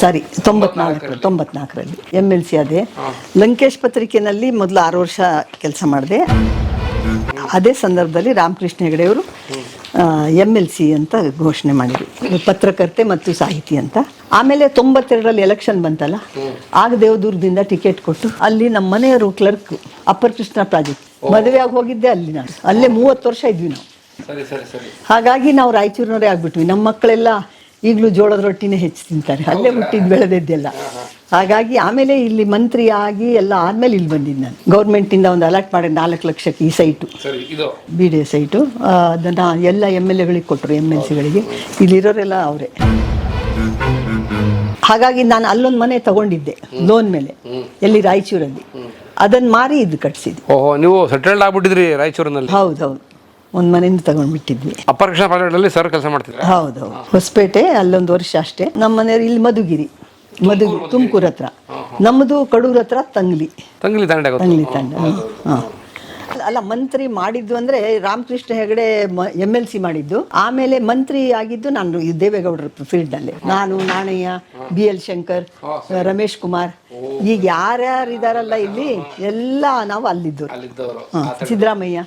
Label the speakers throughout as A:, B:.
A: ಸಾರಿ ತೊಂಬತ್ನಾಲ್ಕು ತೊಂಬತ್ನಾಲ್ಕರಲ್ಲಿ. M L C ಅದೇ. ಲಂಕೇಶ್ ಪತ್ರಿಕೆನಲ್ಲಿ ಮೊದಲು ಆರು ವರ್ಷ ಕೆಲಸ ಮಾಡಿದೆ. ಅದೇ ಸಂದರ್ಭದಲ್ಲಿ ರಾಮಕೃಷ್ಣ ಹೆಗಡೆಯವರು ಎಂ ಎಲ್ ಸಿ ಅಂತ ಘೋಷಣೆ ಮಾಡಿದ್ರು. ಪತ್ರಕರ್ತೆ ಮತ್ತು ಸಾಹಿತಿ ಅಂತ. ಆಮೇಲೆ ತೊಂಬತ್ತೆರಡರಲ್ಲಿ ಎಲೆಕ್ಷನ್ ಬಂತಲ್ಲ ಆಗ ದೇವದುರ್ಗದಿಂದ ಟಿಕೆಟ್ ಕೊಟ್ಟು ಅಲ್ಲಿ ನಮ್ಮ ಮನೆಯವರು ಕ್ಲರ್ಕ್ ಅಪ್ಪರ್ ಕೃಷ್ಣ ಪ್ರಾಜೆಕ್ಟ್. ಮದುವೆಯಾಗಿ ಹೋಗಿದ್ದೆ ಅಲ್ಲಿ ನಾನು. ಅಲ್ಲೇ ಮೂವತ್ತು ವರ್ಷ ಇದ್ವಿ ನಾವು. ಹಾಗಾಗಿ ನಾವು ರಾಯಚೂರಿನವರೇ ಆಗ್ಬಿಟ್ವಿ. ನಮ್ಮ ಮಕ್ಕಳೆಲ್ಲ ಈಗಲೂ ಜೋಳದ ರೊಟ್ಟಿನೇ ಹೆಚ್ಚು ತಿಂತಾರೆ. ಅಲ್ಲೇ ಹುಟ್ಟಿದ್ದು ಬೆಳೆದಿದ್ದೆಲ್ಲ. ಹಾಗಾಗಿ ಆಮೇಲೆ ಇಲ್ಲಿ ಮಂತ್ರಿ ಆಗಿ ಎಲ್ಲ ಆದ್ಮೇಲೆ ಇಲ್ಲಿ ಬಂದಿದ್ದು ನಾನು. ಗೌರ್ಮೆಂಟಿಂದ ಒಂದು ಅಲರ್ಟ್ ಮಾಡಿ ನಾಲ್ಕು ಲಕ್ಷಕ್ಕೆ ಈ ಸೈಟು ಬಿ ಡಿ ಸೈಟು ಅದನ್ನು ಎಲ್ಲ ಎಂ ಎಲ್ ಎಗಳಿಗೆ ಕೊಟ್ಟರು ಎಂ ಎಲ್ ಸಿಗಳಿಗೆ ಇಲ್ಲಿರೋರೆಲ್ಲ ಅವರೇ. ಹಾಗಾಗಿ ನಾನು ಅಲ್ಲೊಂದು ಮನೆ ತಗೊಂಡಿದ್ದೆ ಲೋನ್ ಮೇಲೆ. ಎಲ್ಲಿ ರಾಯಚೂರಲ್ಲಿ. ಅದನ್ನು ಮಾರಿ ಇದು ಕಟ್ಸಿದ್ವಿ
B: ಓಹೋ ನೀವು ಸೆಟಲ್ಡ್ ಆಗ್ಬಿಟ್ಟಿದ್ರಿ ರಾಯಚೂರಿನಲ್ಲಿ?
A: ಹೌದು ಹೌದು. ಒಂದು ಮನೆಯಿಂದ ತಗೊಂಡ್ಬಿಟ್ಟಿದ್ವಿ
B: ಅಪ್ಪರ್ ಕೃಷ್ಣ ಪ್ರಾಜೆಕ್ಟಲ್ಲಿ ಸರ್ ಕೆಲಸ ಮಾಡ್ತಿದ್ರು?
A: ಹೌದು. ಹೊಸಪೇಟೆ ಅಲ್ಲೊಂದು ವರ್ಷ ಅಷ್ಟೇ. ನಮ್ಮ ಮನೆಯವ್ರು ಇಲ್ಲಿ ಮಧುಗಿರಿ. ಮಧು ತುಮಕೂರ್ ಹತ್ರ. ನಮ್ಮದು ಕಡೂರ್ ಹತ್ರ ತಂಗ್ಲಿ.
B: ತಂಗ್ಲಿ ತಾಂಡ
A: ತಂಗ್ಲಿ ತಂಡ. ಹಾಂ. ಅಲ್ಲ ಮಂತ್ರಿ ಮಾಡಿದ್ದು ಅಂದ್ರೆ Ramakrishna Hegde M L C ಮಾಡಿದ್ದು. ಆಮೇಲೆ ಮಂತ್ರಿ ಆಗಿದ್ದು ನಾನು ಈ ದೇವೇಗೌಡರ ಫೀಲ್ಡ್ ಅಲ್ಲಿ. ನಾನು ನಾಣಯ್ಯ ಬಿ ಎಲ್ ಶಂಕರ್ ರಮೇಶ್ ಕುಮಾರ್. ಈಗ ಯಾರ್ಯಾರು ಇದಾರಲ್ಲ ಇಲ್ಲಿ ಎಲ್ಲ ನಾವು ಅಲ್ಲಿದ್ದು ಸಿದ್ದರಾಮಯ್ಯ.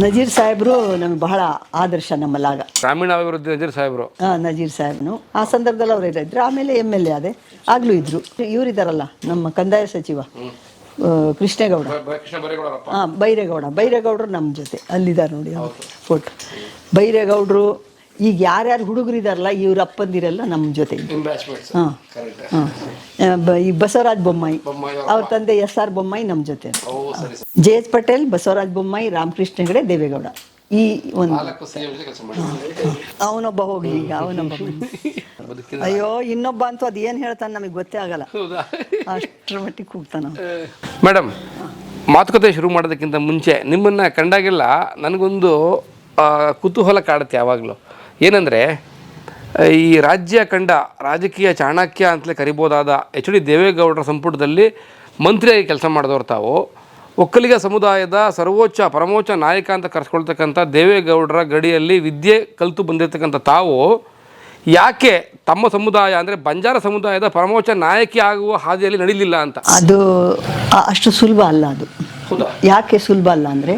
A: ನಜೀರ್ ಸಾಹೇಬ್ರು ನಮ್ಗೆ ಬಹಳ ಆದರ್ಶ ನಮ್ಮಲ್ಲಾಗ.
B: ಗ್ರಾಮೀಣ ಅಭಿವೃದ್ಧಿ ನಜೀರ್ ಸಾಹೇಬ್ರು.
A: ಆ, ನಜೀರ್ ಸಾಹೇಬ್ನು ಆ ಸಂದರ್ಭದಲ್ಲಿ ಅವ್ರು ಇದ್ರು ಆಮೇಲೆ ಎಂ ಎಲ್ ಎ ಅದೇ ಆಗ್ಲೂ ಇದ್ರು. ಇವರಿದಾರಲ್ಲ ನಮ್ಮ ಕಂದಾಯ ಸಚಿವ ಆ, ಕೃಷ್ಣೇಗೌಡ.
B: ಕೃಷ್ಣ
A: ಬೈರೇಗೌಡ. ಬೈರೇಗೌಡರು ನಮ್ಮ ಜೊತೆ ಅಲ್ಲಿದ್ದಾರೆ ನೋಡಿ ಫೋಟೋ ಬೈರೇಗೌಡರು ಈಗ ಯಾರ್ಯಾರು ಹುಡುಗರು ಇದಾರಲ್ಲ ಇವ್ರ ಅಪ್ಪಂದಿರಲ್ಲ ನಮ್ಮ ಜೊತೆ. ಹಾಂ. ಈ ಬಸವರಾಜ್ ಬೊಮ್ಮಾಯಿ. ಅವ್ರ ತಂದೆ ಎಸ್ ಆರ್ ಬೊಮ್ಮಾಯಿ ನಮ್ಮ ಜೊತೆ. J H Patel Basavaraj Bommai Ramakrishna Hegde Deve Gowda. ಈ ಒಂದು ಅವನೊಬ್ಬ ಹೋಗ್ಲಿ ಈಗ ಅವನೊಬ್ಬ ಅಯ್ಯೋ ಇನ್ನೊಬ್ಬ ಅಂತೂ ಅದು ಏನು ಹೇಳ್ತಾನೆ ನಮಗೆ ಗೊತ್ತೇ ಆಗಲ್ಲ. ಅಷ್ಟರ ಮಟ್ಟಿಗೆ ಕೂಗ್ತಾನ
B: ಮೇಡಮ್ ಮಾತುಕತೆ ಶುರು ಮಾಡೋದಕ್ಕಿಂತ ಮುಂಚೆ ನಿಮ್ಮನ್ನು ಕಂಡಾಗೆಲ್ಲ ನನಗೊಂದು ಕುತೂಹಲ ಕಾಡುತ್ತೆ ಯಾವಾಗಲೂ. ಏನಂದರೆ ಈ ರಾಜ್ಯ ಕಂಡ ರಾಜಕೀಯ ಚಾಣಕ್ಯ ಅಂತಲೇ ಕರಿಬೋದಾದ ಎಚ್ ಡಿ ದೇವೇಗೌಡರ ಸಂಪುಟದಲ್ಲಿ ಮಂತ್ರಿಯಾಗಿ ಕೆಲಸ ಮಾಡಿದವರು ತಾವು. ಒಕ್ಕಲಿಗ ಸಮುದಾಯದ ಸರ್ವೋಚ್ಚ ಪರಮೋಚ್ಚ ನಾಯಕ ಅಂತ ಕರೆಸ್ಕೊಳ್ತಕ್ಕಂಥ ದೇವೇಗೌಡರ ಗಡಿಯಲ್ಲಿ ವಿದ್ಯೆ ಕಲಿತು ಬಂದಿರತಕ್ಕಂಥ ತಾವು ಯಾಕೆ ತಮ್ಮ ಸಮುದಾಯ ಅಂದರೆ ಬಂಜಾರ ಸಮುದಾಯದ ಪರಮೋಚ್ಚ ನಾಯಕಿ ಆಗುವ ಹಾದಿಯಲ್ಲಿ ನಡೀಲಿಲ್ಲ ಅಂತ?
A: ಅದು ಅಷ್ಟು ಸುಲಭ ಅಲ್ಲ ಅದು. ಯಾಕೆ ಸುಲಭ ಅಲ್ಲ ಅಂದರೆ